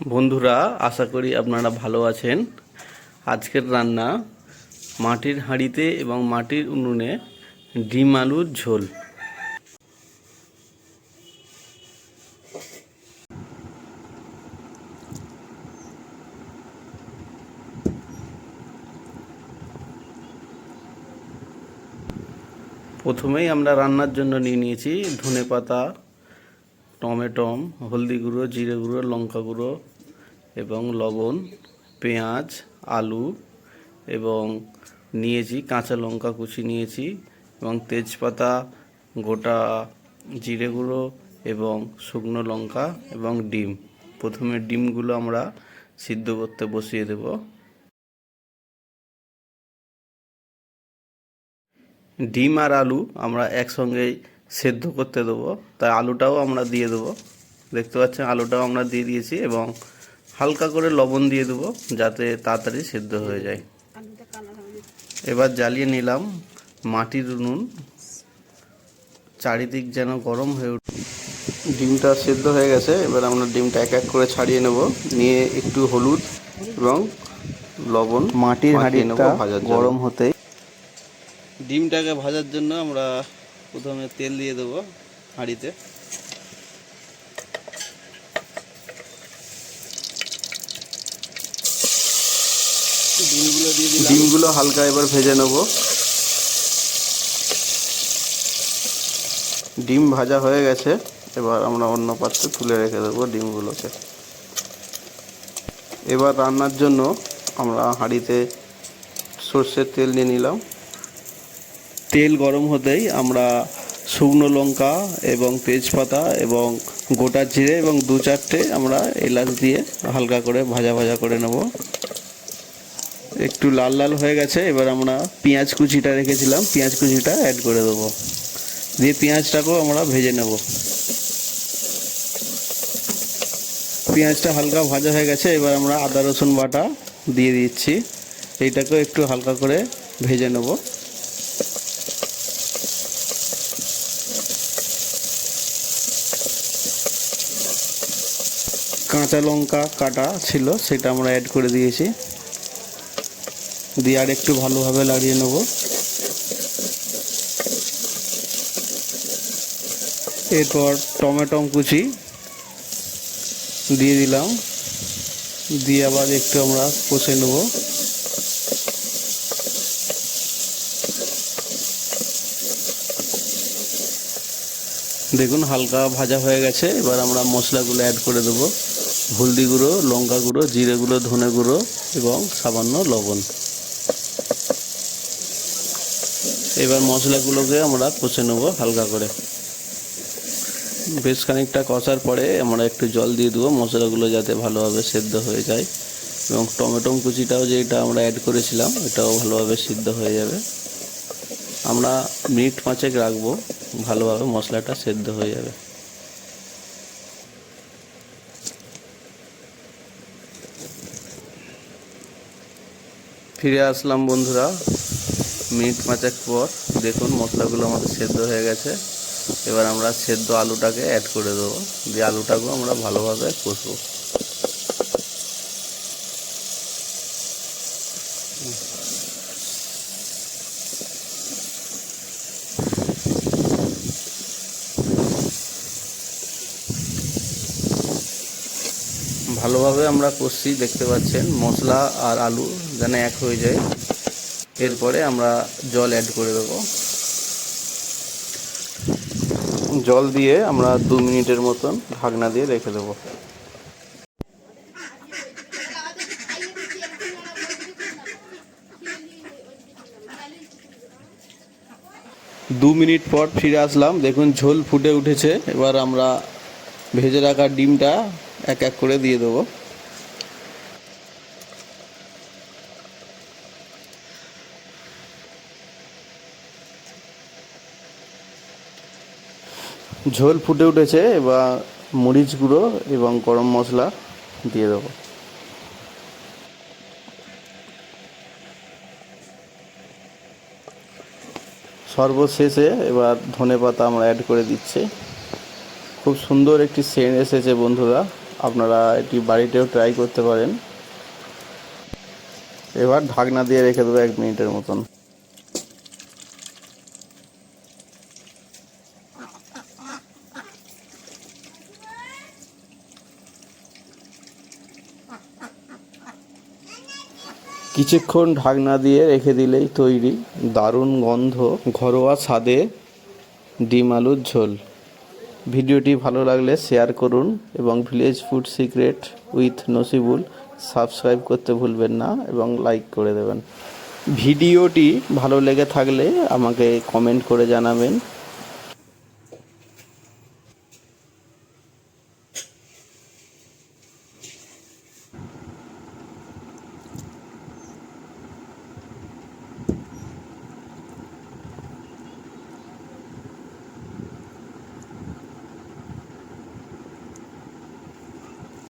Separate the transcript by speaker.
Speaker 1: বন্ধুরা, আশা করি আপনারা ভালো আছেন। আজকের রান্না মাটির হাঁড়িতে এবং মাটির উনুনে ডিম আলুর ঝোল। প্রথমেই আমরা রান্নার জন্য নিয়ে নিয়েছি ধনে পাতা টমেটম হলদি গুঁড়ো, জিরে গুঁড়ো, লঙ্কা গুঁড়ো এবং লবণ, পেঁয়াজ, আলু এবং নিয়েছি কাঁচা লঙ্কা কুচি নিয়েছি এবং তেজপাতা, গোটা জিরে গুঁড়ো এবং শুকনো লঙ্কা এবং ডিম। প্রথমে ডিমগুলো আমরা সিদ্ধ করতে বসিয়ে দেব। ডিম আর আলু আমরা একসঙ্গেই সেদ্ধ করতে দেবো। তাই আলুটাও আমরা দিয়ে দেবো। দেখতে পাচ্ছেন আলুটাও আমরা দিয়ে দিয়েছি এবং হালকা করে লবণ দিয়ে দেবো যাতে তাড়াতাড়ি সেদ্ধ হয়ে যায়। এবার জ্বালিয়ে নিলাম মাটির নুন। চারিদিক যেন গরম হয়ে উঠ ডিমটা সেদ্ধ হয়ে গেছে। এবার আমরা ডিমটা এক এক করে ছাড়িয়ে নেব। নিয়ে একটু হলুদ এবং লবণ মাটির হাঁড়িটা গরম হতেই ডিমটাকে ভাজার জন্য আমরা প্রথমে তেল দিয়ে দেবো হাঁড়িতে। ডিমগুলো দিয়ে ডিমগুলো হালকা এবার ভেজে নেব। ডিম ভাজা হয়ে গেছে। এবার আমরা অন্য পাত্রে তুলে রেখে দেবো ডিমগুলোকে। এবার রান্নার জন্য আমরা হাঁড়িতে সর্ষের তেল নিয়ে নিলাম। তেল গরম হতেই আমরা শুকনো লঙ্কা এবং তেজপাতা এবং গোটা জিরে এবং দু চারটে আমরা এলাচ দিয়ে হালকা করে ভাজা ভাজা করে নেব। একটু লাল লাল হয়ে গেছে, এবার আমরা পেঁয়াজ কুচিটা রেখেছিলাম, পেঁয়াজ কুচিটা অ্যাড করে দেবো। দিয়ে পেঁয়াজটাকেও আমরা ভেজে নেব। পেঁয়াজটা হালকা ভাজা হয়ে গেছে, এবার আমরা আদা রসুন বাটা দিয়ে দিচ্ছি। এইটাকেও একটু হালকা করে ভেজে নেব। কাঁচা লঙ্কা কাটা ছিল, সেটা আমরা অ্যাড করে দিয়েছি। দিয়ে আর একটু ভালোভাবে লাগিয়ে নেব। এরপর টমেটো কুচি দিয়ে দিলাম। দিয়ে আবার একটু আমরা কষে নেব। দেখুন, হালকা ভাজা হয়ে গেছে। এবার আমরা মশলাগুলো অ্যাড করে দেবো। হলদি গুঁড়ো, লঙ্কা গুঁড়ো, জিরে গুঁড়ো, ধনে গুঁড়ো এবং সামান্য লবণ। এবার মশলাগুলোকে আমরা কষে নেব হালকা করে। বেশ খানিকটা কষার পরে আমরা একটু জল দিয়ে দেবো, মশলাগুলো যাতে ভালোভাবে সেদ্ধ হয়ে যায় এবং টমেটো কুচিটাও যেটা আমরা অ্যাড করেছিলাম, এটাও ভালোভাবে সিদ্ধ হয়ে যাবে। আমরা মিনিট পাঁচেক রাখব, ভালোভাবে মশলাটা সেদ্ধ হয়ে যাবে। ফিরে আসলাম বন্ধুরা। মিনিট পাঁচেক পর দেখুন মশলাগুলো আমাদের সেদ্ধ হয়ে গেছে। এবার আমরা সেদ্ধ আলুটাকে অ্যাড করে দেবো। দিয়ে আলুটাকেও আমরা ভালোভাবে কষবো। ভালোভাবে আমরা কষছি, দেখতে পাচ্ছেন, মশলা আর আলু যেন এক হয়ে যায়। এরপরে আমরা জল অ্যাড করে দেবো। জল দিয়ে আমরা দু মিনিটের মতন ঢাকনা দিয়ে রেখে দেবো। দু মিনিট পর ফিরে আসলাম। দেখুন, ঝোল ফুটে উঠেছে। এবার আমরা ভেজে রাখা ডিমটা এক এক করে দিয়ে দেবো। ঝোল ফুটে উঠেছে, এবার মরিচ গুঁড়ো এবং গরম মশলা দিয়ে দেবো। সর্বশেষে এবার ধনে পাতা আমরা অ্যাড করে দিচ্ছি। খুব সুন্দর একটি সেন্ট এসেছে বন্ধুরা। আপনারা এটি বাড়িতেও ট্রাই করতে পারেন। এবার ঢাকনা দিয়ে রেখে দেবো এক মিনিটের মতন। কিছুক্ষণ ঢাকনা দিয়ে রেখে দিলেই তৈরি। দারুণ গন্ধ, ঘরোয়া স্বাদে ডিম আলুর ঝোল। ভিডিওটি ভালো লাগলে শেয়ার করুন এবং village food secret with Nasibul subscribe করতে ভুলবেন না এবং লাইক করে দেবেন। ভিডিওটি ভালো লেগে থাকলে আমাকে কমেন্ট করে জানাবেন।